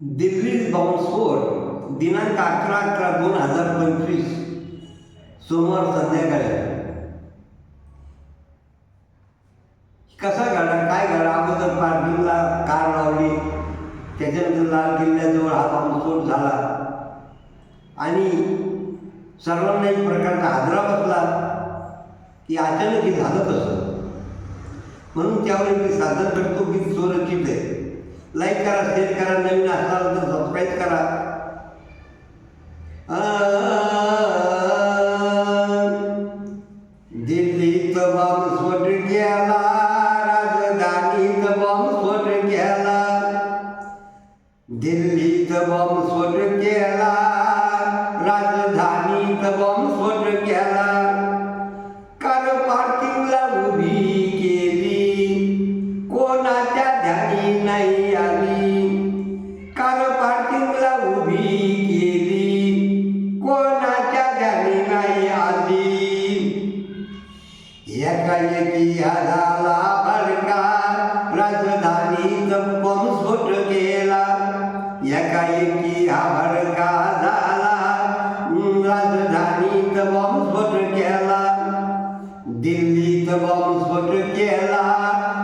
दिल्ली बॉम्बस्फोट दिनांक अकरा अकरा दोन हजार पंचवीस. सोमवार संध्याकाळी. कसा घडला? काय घडला? अगोदर पार्किंगला कार लावली. त्याच्यानंतर लाल किल्ल्याजवळ हा बॉम्बस्फोट झाला. आणि सर्वांना एक प्रकारचा हादरा बसला की अचानक हे झालं कसं? म्हणून त्यावेळी मी सादर करतो की चोरचित आहे लाईक करा शेअर करा नवीन असाल तर सबस्क्राईब करा. दिल्लीत बॉम्बस्फोट केला राजधानीत बॉम्बस्फोट गेला. दिल्लीत बॉम्बस्फोट केला राजधानीत बॉम्बस्फोट केला कार पार्किंगला उभी केली. कोणाच्या ध्यानी नाही आली. एकाएकी हा झाला भडका राजधानीत बॉम्बस्फोट केला. एकाएकी हा भडका झाला राजधानी राजधानीत बॉम्बस्फोट केला. दिल्लीत बॉम्बस्फोट केला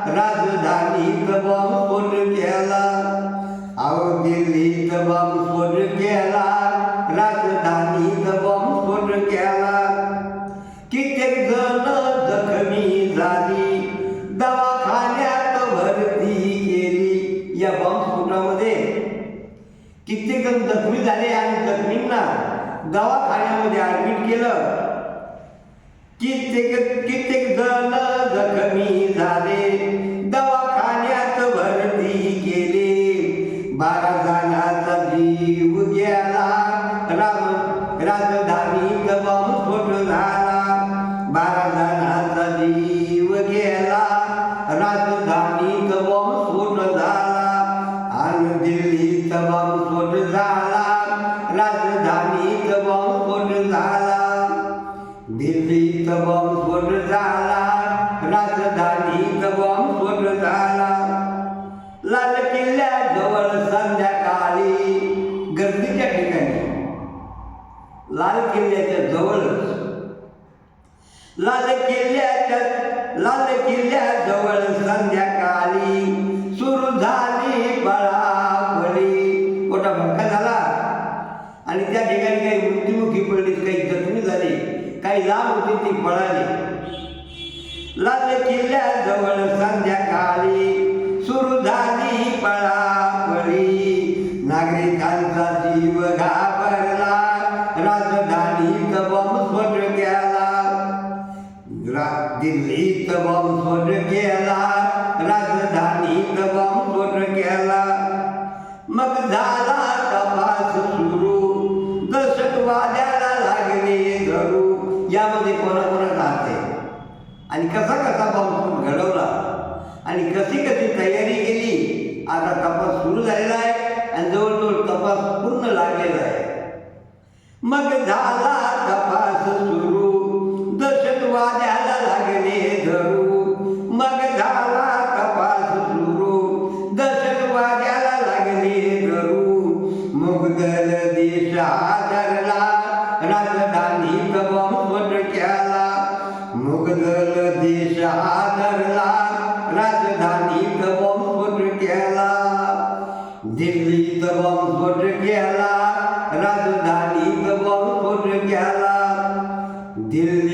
राजधानीत बॉम्बस्फोट केला. अहो दिल्लीत बॉम्ब कित्येक जण जखमी झाले आणि जखमींना दवाखान्यामध्ये ऍडमिट केलं. कित्येक कित्येक जण जखमी झाले. दवाखान्यात भरती केले. बारा जणांचा जीव गेला. राम राजधानीत बॉम्बस्फोट झाला. बारा जणांचा जीव गेला. राजधानीत बॉम्बस्फोट झाला. आणि दिल्ली बॉम्बस्फोट झाला राजधानीत बॉम्बस्फोट झाला दिल्लीत बॉम्बस्फोट झाला राजधानीत बॉम्बस्फोट झाला लाल किल्ल्याजवळ संध्याकाळी गर्दीच्या ठिकाणी लाल किल्ल्याच्या जवळच लाल किल्ल्याच्या लाल किल्ल्याजवळ संध्याकाळी मोठा भडका झाला. आणि त्या ठिकाणी काही मृत्युमुखी पडली काही जखमी झाली काही लाभ होती ती पळाली. लाल किल्ल्याजवळ संध्याकाळी सुरू झाली पळापळी. नागरिकांचा जीव घाबरला राजधानीत बॉम्बस्फोट केला. रा- दिल्लीत बॉम्बस्फोट केला राजधानीत बॉम्बस्फोट केला. मग झाला तपास सुरू. दहशतवाद्याला लागले धरू यामध्ये कोणाकोणा राहते? आणि कसा कसा पाऊस घडवला? आणि कशी कशी तयारी केली? आता तपास सुरू झालेला आहे आणि जवळजवळ तपास पूर्ण लागलेला आहे. मग झाला तपास सुरू. दहशतवाद्याला दिल्लीत बॉम्बस्फोट केला राजधानीत बॉम्बस्फोट केला दिल्लीत बॉम्बस्फोट केला